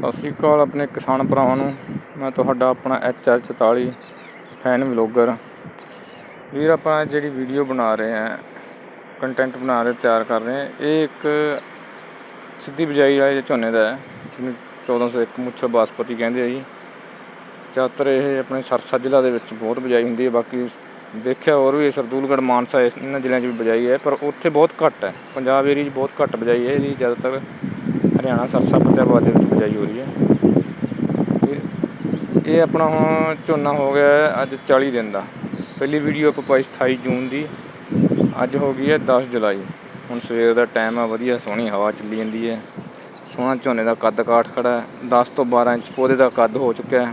ਸਤਿ ਸ੍ਰੀ ਅਕਾਲ ਆਪਣੇ ਕਿਸਾਨ ਭਰਾਵਾਂ ਨੂੰ। ਮੈਂ ਤੁਹਾਡਾ ਆਪਣਾ ਐਚ ਆਰ 44 ਫੈਨ ਵਲੌਗਰ ਵੀਰ, ਆਪਾਂ ਜਿਹੜੀ ਵੀਡੀਓ ਬਣਾ ਰਹੇ ਆ ਕੰਟੈਂਟ ਬਣਾ ਰਹੇ, ਤਿਆਰ ਕਰ ਰਹੇ ਆ ਇਹ ਇੱਕ ਸਿੱਧੀ ਬਿਜਾਈ ਵਾਲੇ ਝੋਨੇ ਦਾ ਹੈ, ਜਿਹਨੂੰ 1401 ਮੁੱਛ ਬਾਸਪਤੀ ਕਹਿੰਦੇ ਆ ਜੀ। ਜ਼ਿਆਦਾਤਰ ਇਹ ਆਪਣੇ ਸਰਸਾ ਜ਼ਿਲ੍ਹਾ ਦੇ ਵਿੱਚ ਬਹੁਤ ਬਿਜਾਈ ਹੁੰਦੀ ਹੈ, ਬਾਕੀ ਦੇਖਿਆ ਹੋਰ ਵੀ ਸਰਦੂਲਗੜ੍ਹ, ਮਾਨਸਾ, ਇਸ- ਇਹਨਾਂ ਜ਼ਿਲ੍ਹਿਆਂ 'ਚ ਵੀ ਬਿਜਾਈ ਹੈ, ਪਰ ਉੱਥੇ ਬਹੁਤ ਘੱਟ ਹੈ। ਪੰਜਾਬ ਏਰੀਆ 'ਚ ਬਹੁਤ ਘੱਟ ਬਿਜਾਈ ਹੈ, ਇਹਦੀ ਜ਼ਿਆਦਾਤਰ ਹਰਿਆਣਾ ਸਰਸਾ ਫਤਿਆਬਾਦ ਦੇ ਵਿੱਚ ਬਿਜਾਈ ਹੋ ਰਹੀ ਹੈ। ਤੇ ਇਹ ਆਪਣਾ ਹੁਣ ਝੋਨਾ ਹੋ ਗਿਆ ਅੱਜ 40 ਦਿਨ ਦਾ। ਪਹਿਲੀ ਵੀਡੀਓ ਆਪਾਂ ਪਾਈ 28 ਜੂਨ ਦੀ। ਅੱਜ ਹੋ ਗਈ ਹੈ 10 ਜੁਲਾਈ। ਹੁਣ ਸਵੇਰ ਦਾ ਟਾਈਮ ਆ ਵਧੀਆ ਸੋਹਣੀ ਹਵਾ ਚੱਲੀ ਜਾਂਦੀ ਹੈ। ਸੋਹਣਾ ਝੋਨੇ ਦਾ ਕੱਦ ਕਾਠ ਖੜਾ ਹੈ। 10 ਤੋਂ 12 ਇੰਚ ਪੌਦੇ ਦਾ ਕੱਦ ਹੋ ਚੁੱਕਿਆ ਹੈ।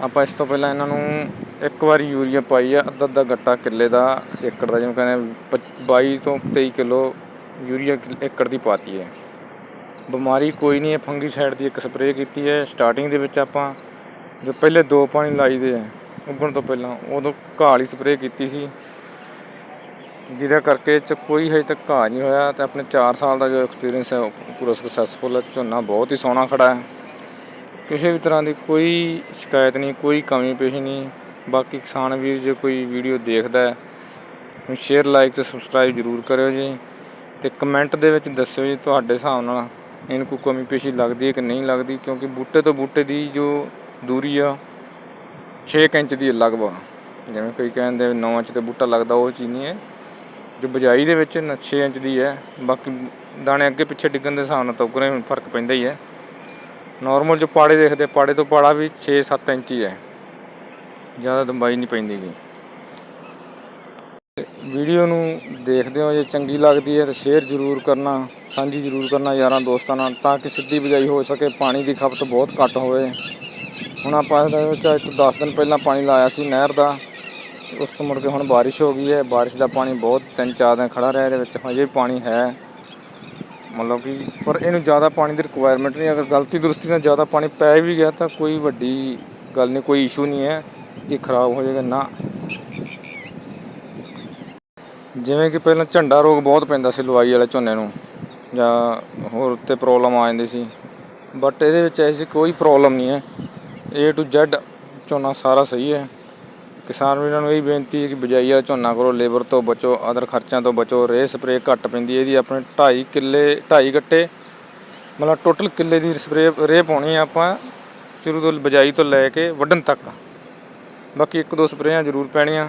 ਆਪਾਂ ਇਸ ਤੋਂ ਪਹਿਲਾਂ ਇਹਨਾਂ ਨੂੰ ਇੱਕ ਵਾਰੀ ਯੂਰੀਆ ਪਾਈ ਆ ਅੱਧਾ ਅੱਧਾ ਗੱਟਾ ਕਿੱਲੇ ਦਾ ਏਕੜ ਦਾ, ਜਿਵੇਂ ਕਹਿੰਦੇ ਪੱਚ- 22 ਤੋਂ 23 ਕਿਲੋ ਯੂਰੀਆ ਕਿੱਲ- ਏਕੜ ਦੀ ਪਾਤੀ ਹੈ। ਬਿਮਾਰੀ ਕੋਈ ਨਹੀਂ ਹੈ, ਫੰਗੀਸਾਈਡ ਦੀ ਇੱਕ ਸਪਰੇਅ ਕੀਤੀ ਹੈ। ਸਟਾਰਟਿੰਗ ਦੇ ਵਿੱਚ ਆਪਾਂ ਜੋ ਪਹਿਲੇ ਦੋ ਪਾਣੀ ਲਾਈਦੇ ਆ, ਉੱਗਣ ਤੋਂ ਪਹਿਲਾਂ, ਉਦੋਂ ਘਾਹ ਲਈ ਸਪਰੇਅ ਕੀਤੀ ਸੀ। ਜਿਹਦਾ ਕਰਕੇ 'ਚ ਕੋਈ ਹਜੇ ਤੱਕ ਘਾਹ ਨਹੀਂ ਹੋਇਆ ਤੇ ਆਪਣੇ 4 ਸਾਲ ਦਾ ਜੋ ਐਕਸਪੀਰੀਅੰਸ ਹੈ, ਉਹ ਪੂਰਾ ਸਕਸੈਸਫੁਲ ਹੈ। ਝੋਨਾ ਬਹੁਤ ਹੀ ਸੋਹਣਾ ਖੜਾ ਹੈ। ਕਿਸੇ ਵੀ ਤਰ੍ਹਾਂ ਦੀ ਕੋਈ ਸ਼ਿਕਾਇਤ ਨਹੀਂ, ਕੋਈ ਕਮੀ ਪੇਸ਼ੀ ਨਹੀਂ। ਬਾਕੀ ਕਿਸਾਨ ਵੀਰ ਜੇ ਕੋਈ ਵੀਡੀਓ ਦੇਖਦਾ ਹੈ ਸ਼ੇਅਰ ਲਾਈਕ ਤੇ ਸਬਸਕ੍ਰਾਈਬ ਜ਼ਰੂਰ ਕਰਿਓ ਜੀ। ਤੇ ਕਮੈਂਟ ਦੇ ਵਿੱਚ ਦੱਸਿਓ ਜੀ ਤੁਹਾਡੇ ਹਿਸਾਬ ਨਾਲ ਇਹਨੂੰ ਕੋਈ ਕਮੀ ਪੇਸ਼ੀ ਲੱਗਦੀ ਹੈ ਕਿ ਨਹੀਂ ਲੱਗਦੀ, ਕਿਉਂਕਿ ਬੂਟੇ ਤੋਂ ਬੂਟੇ ਦੀ ਜੋ ਦੂਰੀ ਆ 6 ਇੰਚ ਦੀ ਹੈ ਲਗਭਗ। ਜਿਵੇਂ ਕੋਈ ਕਹਿੰਦੇ 9 ਇੰਚ ਤੇ ਬੂਟਾ ਲੱਗਦਾ, ਉਹ ਚੀਜ਼ ਨਹੀਂ ਹੈ। ਜੋ ਬਜਾਈ ਦੇ ਵਿੱਚ ਨਾ 6 ਇੰਚ ਦੀ ਹੈ, ਬਾਕੀ ਦਾਣੇ ਅੱਗੇ ਪਿੱਛੇ ਡਿੱਗਣ ਦੇ ਹਿਸਾਬ ਨਾਲ ਤਾਂ ਉਗਰੇ ਫ਼ਰਕ ਪੈਂਦਾ ਹੀ ਹੈ। ਨਾਰਮਲ ਜੋ ਪਾੜੇ ਦੇਖਦੇ ਪਾੜੇ ਤੋਂ ਪਾੜਾ ਵੀ 6-7 ਇੰਚ ਹੀ ਹੈ। ਜ਼ਿਆਦਾ ਦੰਬਾਈ ਨਹੀਂ ਪੈਂਦੀ ਗੀ। ਵੀਡੀਓ ਨੂੰ ਦੇਖਦੇ ਹੋ ਜੇ ਚੰਗੀ ਲੱਗਦੀ ਹੈ ਤਾਂ ਸ਼ੇਅਰ ਜ਼ਰੂਰ ਕਰਨਾ, ਸਾਂਝੀ ਜ਼ਰੂਰ ਕਰਨਾ ਯਾਰਾਂ ਦੋਸਤਾਂ ਨਾਲ ਤਾਂ ਕਿ ਸਿੱਧੀ ਬਿਜਾਈ ਹੋ ਸਕੇ, ਪਾਣੀ ਦੀ ਖਪਤ ਬਹੁਤ ਘੱਟ ਹੋਵੇ। ਹੁਣ ਆਪਾਂ ਇਹਦੇ ਵਿੱਚ ਅੱਜ ਤੋਂ 10 ਦਿਨ ਪਹਿਲਾਂ ਪਾਣੀ ਲਾਇਆ ਸੀ ਨਹਿਰ ਦਾ, ਉਸ ਤੋਂ ਮੁੜ ਕੇ ਹੁਣ ਬਾਰਿਸ਼ ਹੋ ਗਈ ਹੈ, ਬਾਰਿਸ਼ ਦਾ ਪਾਣੀ ਬਹੁਤ ਤਿੰਨ ਚਾਰ ਦਿਨ ਖੜਾ ਰਿਹਾ ਇਹਦੇ ਵਿੱਚ, ਹਜੇ ਵੀ ਪਾਣੀ ਹੈ। ਮਤਲਬ ਕਿ ਪਰ ਇਹਨੂੰ ਜ਼ਿਆਦਾ ਪਾਣੀ ਦੀ ਰਿਕੁਆਇਰਮੈਂਟ ਨਹੀਂ, ਅਗਰ ਗਲਤੀ ਦੁਰਸਤੀ ਨਾਲ ਜ਼ਿਆਦਾ ਪਾਣੀ ਪੈ ਵੀ ਗਿਆ ਤਾਂ ਕੋਈ ਵੱਡੀ ਗੱਲ ਨਹੀਂ, ਕੋਈ ਇਸ਼ੂ ਨਹੀਂ ਹੈ ਕਿ ਖਰਾਬ ਹੋ ਜਾਏਗਾ ਨਾ। ਜਿਵੇਂ ਕਿ ਪਹਿਲਾਂ ਝੰਡਾ ਰੋਗ ਬਹੁਤ ਪੈਂਦਾ ਸੀ ਲਵਾਈ ਵਾਲੇ ਝੋਨੇ ਨੂੰ, ਜਾਂ ਹੋਰ ਉੱਤੇ ਪ੍ਰੋਬਲਮ ਆ ਜਾਂਦੀ ਸੀ। ਬਟ ਇਹਦੇ ਵਿੱਚ ਐਸੀ ਕੋਈ ਪ੍ਰੋਬਲਮ ਨਹੀਂ ਹੈ। A to Z ਝੋਨਾ ਸਾਰਾ ਸਹੀ ਹੈ। ਕਿਸਾਨ ਵੀਰਾਂ ਨੂੰ ਇਹ ਬੇਨਤੀ ਹੈ ਕਿ ਬਿਜਾਈ ਵਾਲਾ ਝੋਨਾ ਕਰੋ ਲੇਬਰ ਤੋਂ ਬਚੋ ਅਦਰ ਖਰਚਿਆਂ ਤੋਂ ਬਚੋ ਰੇ ਸਪਰੇ ਘੱਟ ਪੈਂਦੀ ਇਹਦੀ ਆਪਣੇ 2.5 ਕਿੱਲੇ 2.5 ਗੱਟੇ, ਮਤਲਬ ਟੋਟਲ ਕਿੱਲੇ ਦੀ ਸਪਰੇ ਰੇ ਪਾਉਣੀ ਆ ਆਪਾਂ ਸ਼ੁਰੂ ਤੋਂ ਬਿਜਾਈ ਤੋਂ ਲੈ ਕੇ ਵੱਢਣ ਤੱਕ। ਬਾਕੀ ਇੱਕ ਦੋ ਸਪਰੇਆਂ ਜ਼ਰੂਰ ਪੈਣੀਆਂ।